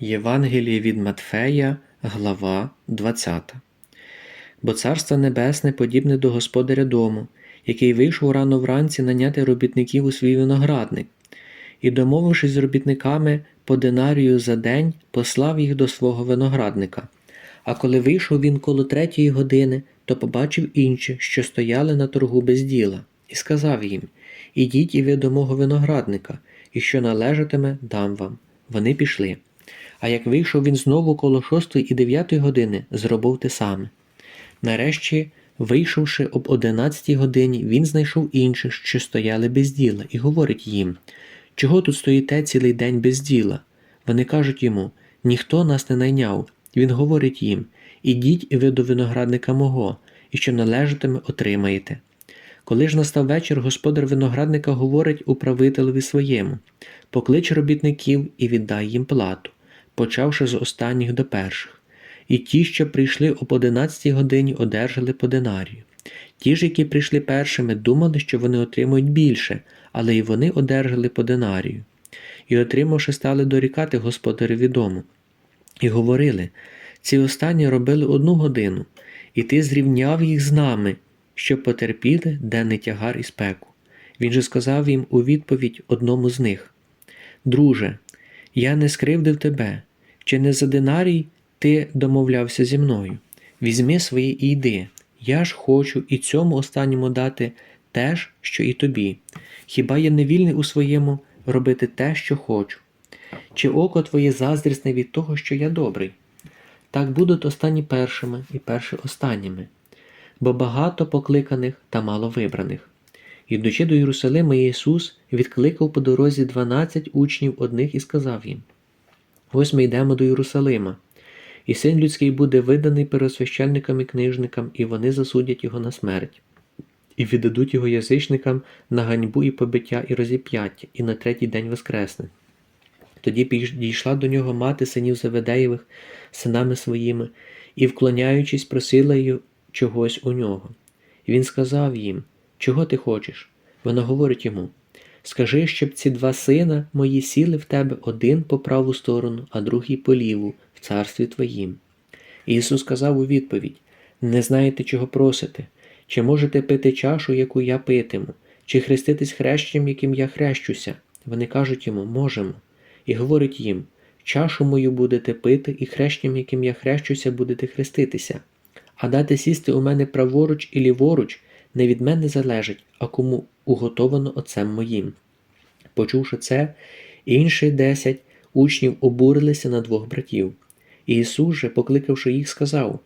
Євангеліє від Матфея, глава 20. Бо Царство Небесне подібне до господаря дому, який вийшов рано вранці наняти робітників у свій виноградник, і, домовившись з робітниками по динарію за день, послав їх до свого виноградника. А коли вийшов він коло третьої години, то побачив інші, що стояли на торгу без діла, і сказав їм: Ідіть і ви до мого виноградника, і що належатиме, дам вам. Вони пішли. А як вийшов він знову коло шостої і дев'ятої години, зробив те саме. Нарешті, вийшовши об одинадцятій годині, він знайшов інших, що стояли без діла, і говорить їм: Чого тут стоїте цілий день без діла? Вони кажуть йому: Ніхто нас не найняв. Він говорить їм: Ідіть ви до виноградника мого, і що належатиме, отримаєте. Коли ж настав вечір, господар виноградника говорить управителеві своєму: Поклич робітників і віддай їм плату, почавши з останніх до перших. І ті, що прийшли об одинадцятій годині, одержали по динарію. Ті ж, які прийшли першими, думали, що вони отримують більше, але й вони одержали по динарію. І, отримавши, стали дорікати господареві дому. І говорили: ці останні робили одну годину, і ти зрівняв їх з нами, щоб потерпіли денний тягар і спеку. Він же сказав їм у відповідь одному з них: Друже, я не скривдив тебе, чи не за динарій ти домовлявся зі мною? Візьми своє і йди. Я ж хочу і цьому останньому дати те ж, що і тобі. Хіба я не вільний у своєму робити те, що хочу? Чи око твоє заздрісне від того, що я добрий? Так будуть останні першими і перші останніми, бо багато покликаних та мало вибраних. Ідучи до Єрусалима, Ісус відкликав по дорозі дванадцять учнів одних і сказав їм: Ось ми йдемо до Єрусалима, і син людський буде виданий пересвященникам і книжникам, і вони засудять його на смерть, і віддадуть його язичникам на ганьбу і побиття і розіп'яття, і на третій день воскресне. Тоді підійшла до нього мати синів Заведеєвих синами своїми, і, вклоняючись, просила її чогось у нього. І він сказав їм: Чого ти хочеш? Вона говорить йому: Скажи, щоб ці два сина мої сіли в тебе один по праву сторону, а другий по ліву, в царстві твоїм. Ісус сказав у відповідь: Не знаєте, чого просите, чи можете пити чашу, яку я питиму, чи хреститись хрещенням, яким я хрещуся? Вони кажуть йому, можемо. І говорить їм: чашу мою будете пити, і хрещенням, яким я хрещуся, будете хреститися. А дати сісти у мене праворуч і ліворуч не від мене залежить, а кому уготовано отцем моїм. Почувши це, інші десять учнів обурилися на двох братів. Ісус же, покликавши їх, сказав: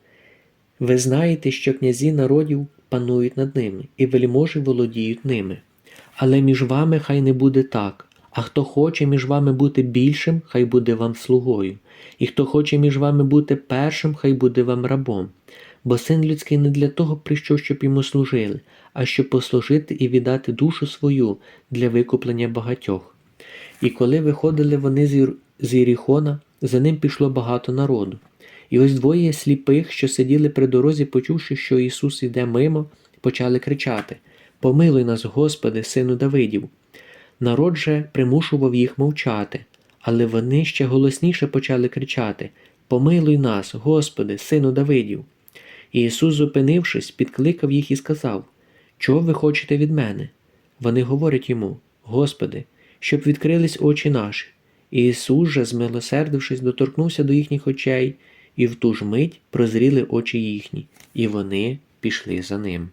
Ви знаєте, що князі народів панують над ними, і вельможі володіють ними. Але між вами хай не буде так. А хто хоче між вами бути більшим, хай буде вам слугою, і хто хоче між вами бути першим, хай буде вам рабом. Бо син людський не для того прийшов, щоб йому служили, а щоб послужити і віддати душу свою для викуплення багатьох. І коли виходили вони з, Ір... з Єріхона, за ним пішло багато народу. І ось двоє сліпих, що сиділи при дорозі, почувши, що Ісус іде мимо, почали кричати Помилуй нас, Господи, сину Давидів. Народ же примушував їх мовчати, але вони ще голосніше почали кричати Помилуй нас, Господи, сину Давидів. Ісус, зупинившись, підкликав їх і сказав Чого ви хочете від мене? Вони говорять йому Господи, щоб відкрились очі наші. І Ісус же, змилосердившись, доторкнувся до їхніх очей, і в ту ж мить прозріли очі їхні, і вони пішли за ним.